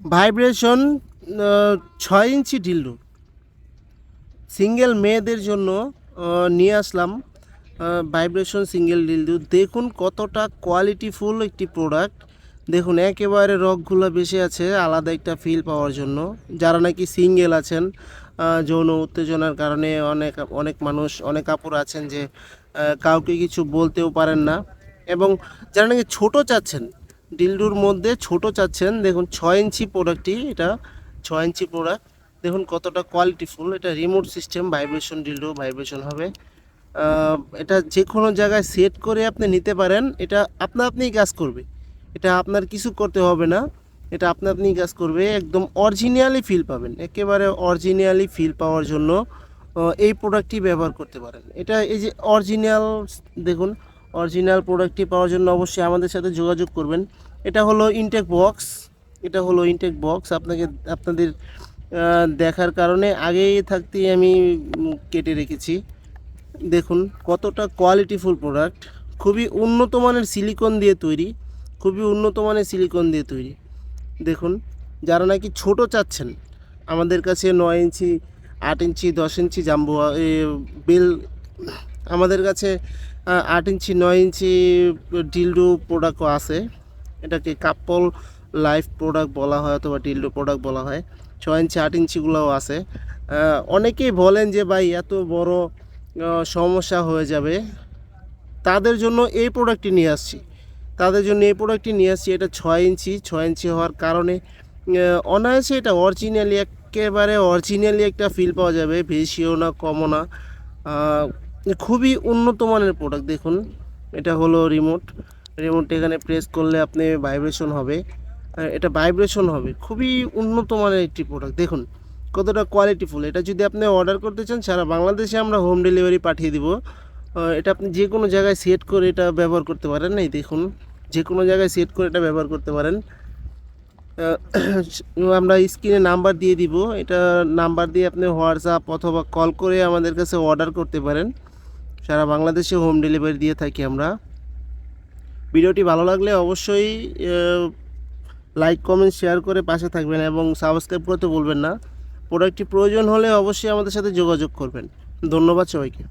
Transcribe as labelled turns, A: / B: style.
A: Vibration ছয় ইঞ্চি ডিল্ডু single মেয়েদের জন্য নিয়ে আসলাম ভাইব্রেশন সিঙ্গেল ডিল্ডু দেখুন কতটা কোয়ালিটিফুল একটি প্রোডাক্ট দেখুন, একেবারে রকগুলো বেশি আছে, আলাদা একটা ফিল পাওয়ার জন্য। যারা নাকি সিঙ্গেল আছেন যৌন উত্তেজনার কারণে অনেক অনেক মানুষ, অনেক কাপড় আছেন যে কাউকে কিছু বলতেও পারেন না। এবং যারা নাকি ছোট চাচ্ছেন ডিলডুর মধ্যে ছোট চাচ্ছেন। দেখুন, ছয় ইঞ্চি প্রোডাক্টটি এটা, ছয় ইঞ্চি প্রোডাক্ট দেখুন, কতটা কোয়ালিটিফুল এটা remote system vibration dildo vibration হবে। এটা যে কোনো জায়গায় সেট করে আপনি নিতে পারেন। এটা আপনা আপনিই কাজ করবে। এটা আপনার কিছু করতে হবে না। এটা আপনা আপনিই কাজ করবে। একদম অরিজিনালি ফিল পাবেন। একেবারে অরিজিনালি ফিল পাওয়ার জন্য এই প্রোডাক্টটি ব্যবহার করতে পারেন। এটা এই যে অরিজিনাল দেখুন অরিজিনাল প্রোডাক্টটি পাওয়ার জন্য অবশ্যই আমাদের সাথে যোগাযোগ করবেন। এটা হলো ইনটেক বক্স এটা হলো ইনটেক বক্স আপনাকে আপনাদের দেখার কারণে আগেই থাকতেই আমি কেটে রেখেছি। দেখুন কতটা কোয়ালিটিফুল প্রোডাক্ট খুবই উন্নত মানের সিলিকন দিয়ে তৈরি। খুবই উন্নত মানের সিলিকন দিয়ে তৈরি। দেখুন যারা নাকি ছোট চাচ্ছেন আমাদের কাছে নয় ইঞ্চি আট ইঞ্চি দশ ইঞ্চি জাম্বো এ, বেল আমাদের কাছে আট ইঞ্চি, নয় ইঞ্চি ডিলডো প্রোডাক্টও আছে। এটাকে কাপল লাইফ প্রোডাক্ট বলা হয় অথবা ডিলডো প্রোডাক্ট বলা হয়। ছয় ইঞ্চি, আট ইঞ্চিগুলোও আছে। অনেকেই বলেন যে, ভাই, এত বড় সমস্যা হয়ে যাবে। তাদের জন্য এই প্রোডাক্টটি নিয়ে আসছি। তাদের জন্য এই প্রোডাক্টটি নিয়ে আসছি, এটা ছয় ইঞ্চি। ছয় ইঞ্চি হওয়ার কারণে অনায়াসে এটা অরিজিনালি একেবারে অরিজিনালি একটা ফিল পাওয়া যাবে, বেশিও না, কমও না। খুবই উন্নত মানের প্রোডাক্ট দেখুন, এটা হলো রিমোট রিমোট এখানে প্রেস করলে আপনি ভাইব্রেশন হবে। এটা ভাইব্রেশন হবে। খুবই উন্নত মানের একটি প্রোডাক্ট দেখুন, কতটা কোয়ালিটিফুল এটা যদি আপনি অর্ডার করতে চান, সারা বাংলাদেশে আমরা হোম ডেলিভারি পাঠিয়ে দিব। এটা আপনি যে কোনো জায়গায় সেট করে এটা ব্যবহার করতে পারেন। এই দেখুন, যে কোনো জায়গায় সেট করে এটা ব্যবহার করতে পারেন। আমরা স্ক্রিনে নাম্বার দিয়ে দিব। এটা নাম্বার দিয়ে আপনি হোয়াটসঅ্যাপ অথবা কল করে আমাদের কাছে অর্ডার করতে পারেন। সারা বাংলাদেশে হোম ডেলিভারি দিয়ে থাকি আমরা। ভিডিওটি ভালো লাগলে অবশ্যই লাইক, কমেন্ট, শেয়ার করে পাশে থাকবেন এবং সাবস্ক্রাইব করতে বলবেন না। প্রোডাক্টটি প্রয়োজন হলে অবশ্যই আমাদের সাথে যোগাযোগ করবেন। ধন্যবাদ সবাইকে।